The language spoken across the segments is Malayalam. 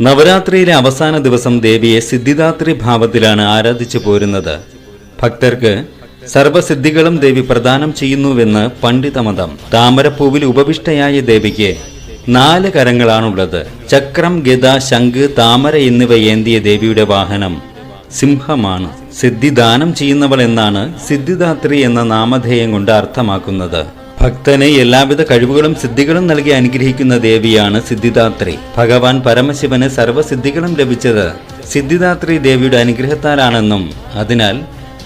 നവരാത്രിയിലെ അവസാന ദിവസം ദേവിയെ സിദ്ധിദാത്രി ഭാവത്തിലാണ് ആരാധിച്ചു പോരുന്നത്. ഭക്തർക്ക് സർവസിദ്ധികളും ദേവി പ്രദാനം ചെയ്യുന്നുവെന്ന് പണ്ഡിതമതം താമരപ്പൂവിൽ ഉപവിഷ്ടയായ ദേവിക്ക് നാല് കരങ്ങളാണുള്ളത്. ചക്രം ഗത ശംഖ് താമര എന്നിവ ഏന്തിയ ദേവിയുടെ വാഹനം സിംഹമാണ്. സിദ്ധിദാനം ചെയ്യുന്നവൾ എന്നാണ് സിദ്ധിദാത്രി എന്ന നാമധേയം കൊണ്ട് അർത്ഥമാക്കുന്നത്. ഭക്തന് എല്ലാവിധ കഴിവുകളും സിദ്ധികളും നൽകി അനുഗ്രഹിക്കുന്ന ദേവിയാണ് സിദ്ധിദാത്രി. ഭഗവാൻ പരമശിവന് സർവസിദ്ധികളും ലഭിച്ചത് സിദ്ധിദാത്രി ദേവിയുടെ അനുഗ്രഹത്താലാണെന്നും അതിനാൽ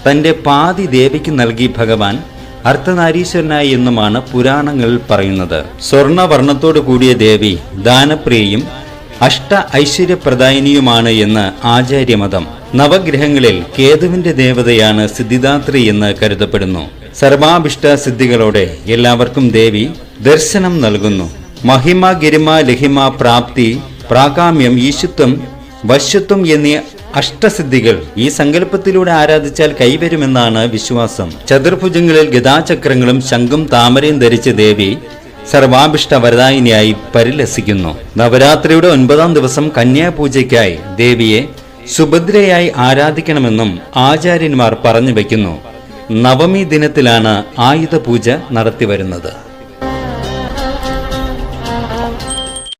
തന്റെ പാതി ദേവിക്ക് നൽകി ഭഗവാൻ അർത്ഥനാരീശ്വരനായി എന്നുമാണ് പുരാണങ്ങളിൽ പറയുന്നത്. സ്വർണവർണത്തോടു കൂടിയ ദേവി ദാനപ്രിയയും അഷ്ട ഐശ്വര്യപ്രദായിനിയുമാണ് എന്ന് ആചാര്യമതം. നവഗ്രഹങ്ങളിൽ കേതുവിന്റെ ദേവതയാണ് സിദ്ധിദാത്രി എന്ന് കരുതപ്പെടുന്നു. സർവാഭിഷ്ട സിദ്ധികളോടെ എല്ലാവർക്കും ദേവി ദർശനം നൽകുന്നു. മഹിമ ഗിരിമ ലഹിമ പ്രാപ്തി പ്രാകാമ്യം ഈശുത്വം വശ്യത്വം എന്നീ അഷ്ടസിദ്ധികൾ ഈ സങ്കല്പത്തിലൂടെ ആരാധിച്ചാൽ കൈവരുമെന്നാണ് വിശ്വാസം. ചതുർഭുജങ്ങളിൽ ഗതാചക്രങ്ങളും ശംഖും താമരയും ധരിച്ച ദേവി സർവാഭിഷ്ട വരദായിനിയായി പരിലസിക്കുന്നു. നവരാത്രിയുടെ ഒൻപതാം ദിവസം കന്യാപൂജയ്ക്കായി ദേവിയെ സുഭദ്രയായി ആരാധിക്കണമെന്നും ആചാര്യന്മാർ പറഞ്ഞു വയ്ക്കുന്നു നവമി ദിനത്തിലാണ് ആയുധ പൂജ നടത്തിവരുന്നത്.